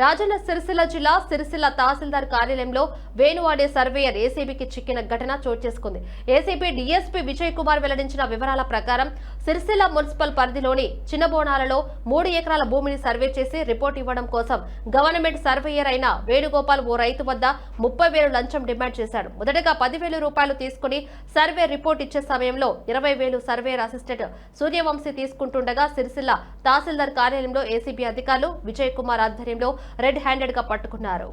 రాజన్న సిరిసిల్ల జిల్లా సిరిసిల్ల తహసీల్దార్ కార్యాలయంలో వేణువాడే సర్వేయర్ ఏసీబీకి చిక్కిన ఘటన చోటు చేసుకుంది. ఏసీబీ డీఎస్పీ విజయ్ కుమార్ వెల్లడించిన వివరాల ప్రకారం సిరిసిల్ల మున్సిపల్ పరిధిలోని చిన్నబోనాలలో మూడు ఎకరాల భూమిని సర్వే చేసి రిపోర్ట్ ఇవ్వడం కోసం గవర్నమెంట్ సర్వేయర్ అయిన వేణుగోపాల్ ఓ రైతు వద్ద ముప్పై వేలు లంచం డిమాండ్ చేశాడు. మొదటగా పదివేలు రూపాయలు తీసుకుని సర్వే రిపోర్ట్ ఇచ్చే సమయంలో ఇరవై వేలు సర్వేయర్ అసిస్టెంట్ సూర్యవంశీ తీసుకుంటుండగా సిరిసిల్ల తహసీల్దార్ కార్యాలయంలో ఏసీబీ అధికారులు విజయ్ కుమార్ ఆధ్వర్యంలో రెడ్ హ్యాండెడ్గా పట్టుకున్నారు.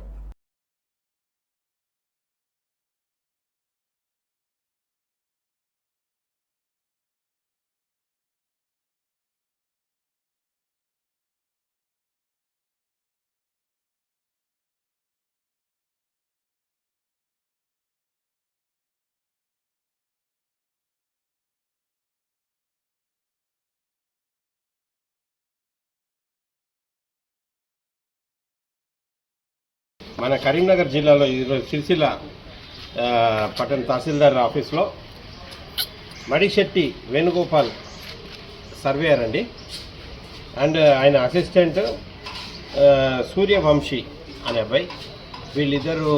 మన కరీంనగర్ జిల్లాలో ఈరోజు సిరిసిల్ల పట్టణ తహసీల్దార్ ఆఫీస్లో మడిశెట్టి వేణుగోపాల్ సర్వేయర్ అండి. అండ్ ఆయన అసిస్టెంట్ సూర్యవంశీ అనే అబ్బాయి. వీళ్ళిద్దరూ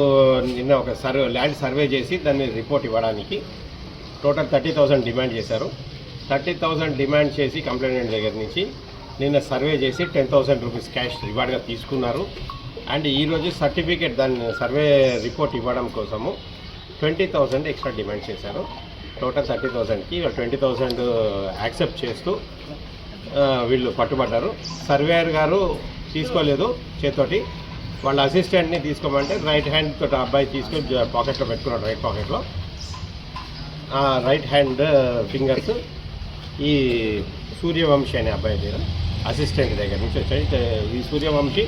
నిన్న ఒక సర్వే ల్యాండ్ సర్వే చేసి దాన్ని రిపోర్ట్ ఇవ్వడానికి టోటల్ థర్టీ థౌసండ్ డిమాండ్ చేశారు. థర్టీ థౌసండ్ డిమాండ్ చేసి కంప్లైంట్ దగ్గర నుంచి నిన్న సర్వే చేసి టెన్ థౌసండ్ రూపీస్ క్యాష్ రివార్డ్గా తీసుకున్నారు. అండ్ ఈరోజు సర్టిఫికేట్ దాన్ని సర్వే రిపోర్ట్ ఇవ్వడం కోసము ట్వంటీ థౌజండ్ ఎక్స్ట్రా డిమాండ్ చేశారు. టోటల్ థర్టీ థౌసండ్కి ట్వంటీ థౌజండ్ యాక్సెప్ట్ చేస్తూ వీళ్ళు పట్టుబడ్డారు. సర్వేయర్ గారు తీసుకోలేదు చేతోటి. వాళ్ళ అసిస్టెంట్ని తీసుకోమంటే రైట్ హ్యాండ్ తోటి ఆ అబ్బాయి తీసుకొని పాకెట్లో పెట్టుకున్నాడు రైట్ పాకెట్లో. Right hand fingers. ఈ సూర్యవంశీ అనే అబ్బాయి దగ్గర అసిస్టెంట్ దగ్గర నుంచి వచ్చాయి. ఈ సూర్యవంశీ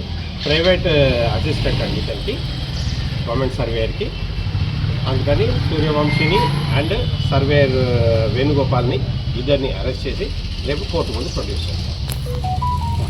ప్రైవేట్ అసిస్టెంట్ అండి ఇతనికి గవర్నమెంట్ సర్వేయర్కి. అందుకని సూర్యవంశీని అండ్ సర్వేయర్ వేణుగోపాల్ని ఇద్దరిని అరెస్ట్ చేసి రేపు కోర్టు ముందు ప్రొడ్యూస్ చేస్తారు.